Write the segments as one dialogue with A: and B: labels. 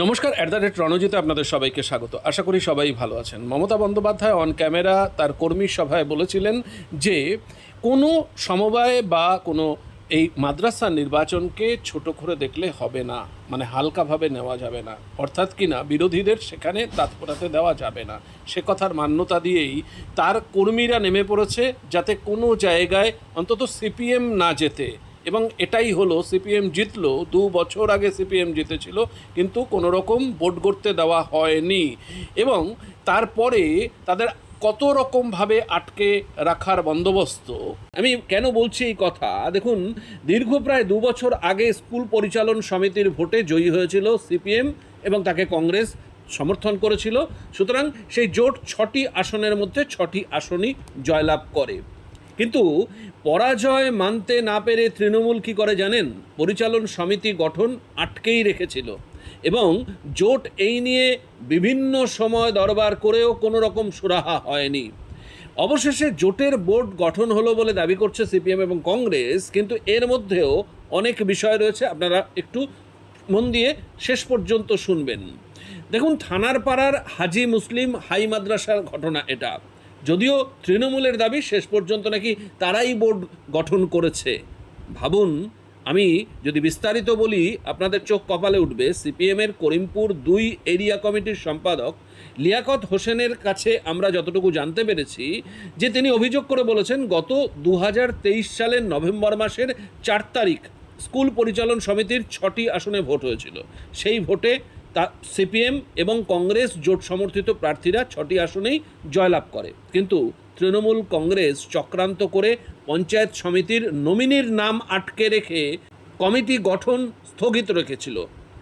A: নমস্কার at the rate রণজিতে আপনাদের সবাইকে স্বাগত। আশা করি সবাই ভালো আছেন। মমতা বন্দ্যোপাধ্যায় অন ক্যামেরা তার কর্মী সভায় বলেছিলেন যে, কোনো সমবায় বা কোনো এই মাদ্রাসা নির্বাচনকে ছোট করে দেখলে হবে না মানে হালকাভাবে নেওয়া যাবে না। অর্থাৎ কি না, বিরোধীদের সেখানে তাৎপরাতে দেওয়া যাবে না। সে কথার মান্যতা দিয়েই তার কর্মীরা নেমে পড়েছে যাতে কোনো জায়গায় অন্তত সিপিএম না যেতে এবং এটাই হলো, সিপিএম জিতলো, দু বছর আগে সিপিএম জিতেছিল, কিন্তু কোনো রকম ভোট করতে দেওয়া হয়নি। এবং তারপরে তাদের কত রকমভাবে আটকে রাখার বন্দোবস্ত। আমি কেন বলছি এই কথা? দেখুন, দীর্ঘ প্রায় দু বছর আগে স্কুল পরিচালন সমিতির ভোটে জয়ী হয়েছিল সিপিএম এবং তাকে কংগ্রেস সমর্থন করেছিল। সুতরাং সেই জোট ছটি আসনের মধ্যে ছটি আসনই জয়লাভ করে। কিন্তু পরাজয় মানতে না পেরে তৃণমূল কি করে জানেন? পরিচালন সমিতি গঠন আটকেই রেখেছিল এবং জোট এই নিয়ে বিভিন্ন সময় দরবার করেও কোনো রকম সুরাহা হয়নি। অবশেষে জোটের বোর্ড গঠন হলো বলে দাবি করছে সিপিএম এবং কংগ্রেস, কিন্তু এর মধ্যেও অনেক বিষয় রয়েছে। আপনারা একটু মন দিয়ে শেষ পর্যন্ত শুনবেন। দেখুন থানার পাড়ার হাজি মুসলিম হাই মাদ্রাসার ঘটনা এটা। যদিও তৃণমূলের দাবি শেষ পর্যন্ত নাকি তারাই বোর্ড গঠন করেছে। ভাবুন, আমি যদি বিস্তারিত বলি, আপনাদের চোখ কপালে উঠবে, সিপিএমের করিমপুর দুই এরিয়া কমিটির সম্পাদক লিয়াকত হোসেনের কাছে আমরা যতটুকু জানতে পেরেছি, যে তিনি অভিযোগ করে বলেছেন, গত দু হাজার তেইশ সালের নভেম্বর মাসের চার তারিখ স্কুল পরিচালন সমিতির ছটি আসনে ভোট হয়েছিল। সেই ভোটে তা সিপিএম এবং কংগ্রেস জোট সমর্থিত প্রার্থীরা ছটি আসনেই জয়লাভ করে। কিন্তু তৃণমূল কংগ্রেস চক্রান্ত করে পঞ্চায়েত সমিতির নমিনির নাম আটকে রেখে কমিটি গঠন স্থগিত রেখেছিল।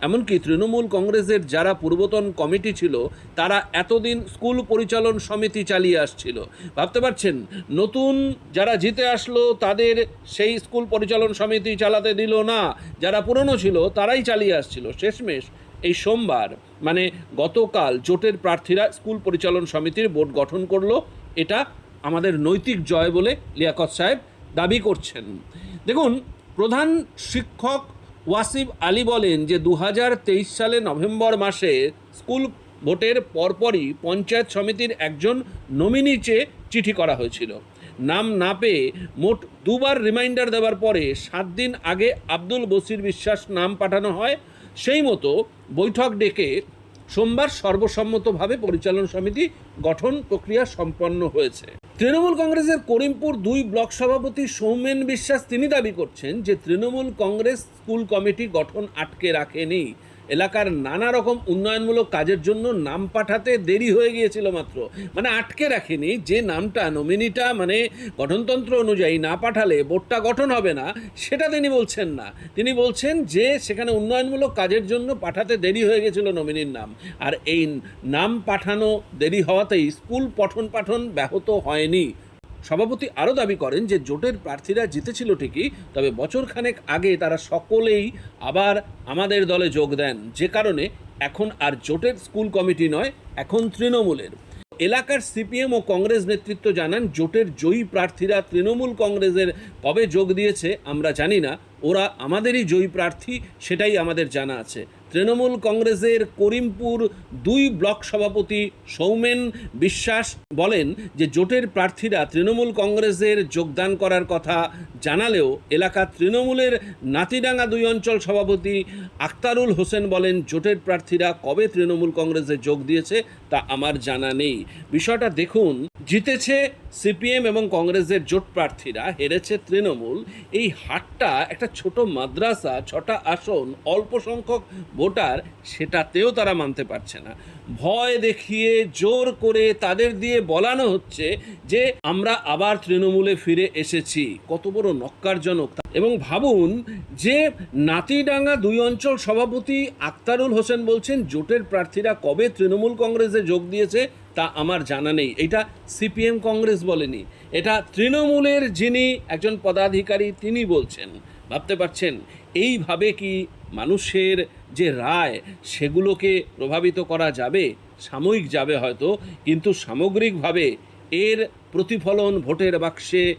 A: এমনকি তৃণমূল কংগ্রেসের যারা পূর্বতন কমিটি ছিল, তারা এতদিন স্কুল পরিচালন সমিতি চালিয়ে আসছিল। ভাবতে পারছেন, নতুন যারা জিতে আসলো, তাদের সেই স্কুল পরিচালন সমিতি চালাতে দিল না। যারা পুরনো ছিল, তারাই চালিয়ে আসছিল। শেষমেশ এই সোমবার মানে গতকাল জোটের প্রার্থীরা স্কুল পরিচালন সমিতির বোর্ড গঠন করল। এটা আমাদের নৈতিক জয় বলে লিয়াকত সাহেব দাবি করছেন। দেখুন, প্রধান শিক্ষক ওয়াসিফ আলী বলেন যে দু হাজার তেইশ সালে নভেম্বর মাসে স্কুল ভোটের পরপরই পঞ্চায়েত সমিতির একজন নমিনি চেয়ে চিঠি করা হয়েছিল। নাম না পেয়ে মোট দুবার রিমাইন্ডার দেওয়ার পরে সাত দিন আগে আব্দুল বসির বিশ্বাস নাম পাঠানো হয়। সেই মতো বৈঠক ডেকে সোমবার সর্বসম্মতভাবে পরিচালন সমিতি গঠন প্রক্রিয়া সম্পন্ন হয়েছে। তৃণমূল কংগ্রেসের করিমপুর দুই ব্লক সভাপতি সৌমেন বিশ্বাস তিনি দাবি করছেন যে তৃণমূল কংগ্রেস স্কুল কমিটি গঠন আটকে রাখেনি। এলাকার নানা রকম উন্নয়নমূলক কাজের জন্য নাম পাঠাতে দেরি হয়ে গিয়েছিল মাত্র। মানে আটকে রাখেনি যে নামটা, নমিনিটা মানে গঠনতন্ত্র অনুযায়ী না পাঠালে বোর্ডটা গঠন হবে না, সেটা তিনি বলছেন না। তিনি বলছেন যে সেখানে উন্নয়নমূলক কাজের জন্য পাঠাতে দেরি হয়ে গেছিল নমিনির নাম। আর এই নাম পাঠানো দেরি হওয়াতেই স্কুল পঠন পাঠন ব্যাহত হয়নি। সভাপতি আরও দাবি করেন যে জোটের প্রার্থীরা জিতেছিল ঠিকই, তবে বছরখানেক আগে তারা সকলেই আবার আমাদের দলে যোগ দেন। যে কারণে এখন আর জোটের স্কুল কমিটি নয়, এখন তৃণমূলের। এলাকার সিপিএম ও কংগ্রেস নেতৃত্ব জানান, জোটের জয়ী প্রার্থীরা তৃণমূল কংগ্রেসের কবে যোগ দিয়েছে, আমরা জানি না। ওরা আমাদেরই জয়ী প্রার্থী, সেটাই আমাদের জানা আছে। তৃণমূল কংগ্রেসের করিমপুর দুই ব্লক সভাপতি সৌমেন বিশ্বাস বলেন যে, জোটের প্রার্থীরা তৃণমূল কংগ্রেসের যোগদান করার কথা জানালেও এলাকা তৃণমূলের নাতিডাঙ্গা দুই অঞ্চল সভাপতি আক্তারুল হোসেন বলেন, জোটের প্রার্থীরা কবে তৃণমূল কংগ্রেসে যোগ দিয়েছে তা আমার জানা নেই। বিষয়টা দেখুন, জিতেছে সিপিএম এবং কংগ্রেসের জোট প্রার্থীরা, হেরেছে তৃণমূল। এই হাটটা একটা ছোট মাদ্রাসা, ছটা আসন, অল্প সংখ্যক ভোটার, সেটাতেও তারা মানতে পারছে না। ভয় দেখিয়ে, জোর করে তাদের দিয়ে বলানো হচ্ছে যে, আমরা আবার তৃণমূলে ফিরে এসেছি। কত বড় নক্কারজনক এবং ভাবুন যে, নাতিডাঙ্গা দুই অঞ্চল সভাপতি আক্তারুল হোসেন বলছেন, জোটের প্রার্থীরা কবে তৃণমূল কংগ্রেসে যোগ দিয়েছে, তা আমার জানা নেই। এটা সিপিএম কংগ্রেস বলেনি। এটা তৃণমূলের যিনি একজন পদাধিকারী, তিনি বলছেন। ভাবতে পারছেন, এইভাবে কি মানুষের যে রায়, সেগুলোকে প্রভাবিত করা যাবে? সাময়িক যাবে হয়তো, কিন্তু সামগ্রিকভাবে এর প্রতিফলন ভোটের বাক্সে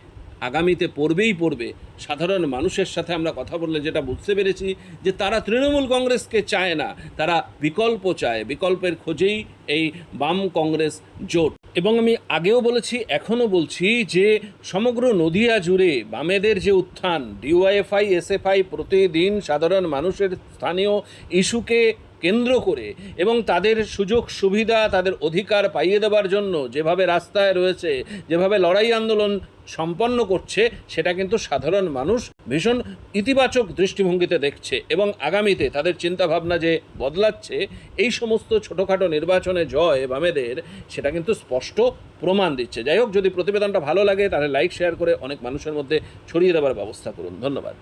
A: আগামীতে পড়বেই পড়বে। সাধারণ মানুষের সাথে আমরা কথা বললে যেটা বুঝতে পেরেছি যে তারা তৃণমূল কংগ্রেসকে চায় না, তারা বিকল্প চায়। বিকল্পের খোঁজেই এই বাম কংগ্রেস জোট। এবং আমি আগেও বলেছি, এখনও বলছি যে সমগ্র নদিয়া জুড়ে বামেদের যে উত্থান, ডিওয়াইএফআই, এসএফআই প্রতিদিন সাধারণ মানুষের স্থানীয় ইস্যুকে কেন্দ্র করে এবং তাদের সুযোগ সুবিধা, তাদের অধিকার পাইয়ে দেওয়ার জন্য যেভাবে রাস্তায় রয়েছে, যেভাবে লড়াই আন্দোলন সম্পন্ন করছে, সেটা কিন্তু সাধারণ মানুষ ভীষণ ইতিবাচক দৃষ্টিভঙ্গিতে দেখছে এবং আগামীতে তাদের চিন্তাভাবনা যে বদলাচ্ছে, এই সমস্ত ছোটোখাটো নির্বাচনে জয় বামেদের, সেটা কিন্তু স্পষ্ট প্রমাণ দিচ্ছে। যাই হোক, যদি প্রতিবেদনটা ভালো লাগে, তাহলে লাইক শেয়ার করে অনেক মানুষের মধ্যে ছড়িয়ে দেওয়ার ব্যবস্থা করুন। ধন্যবাদ।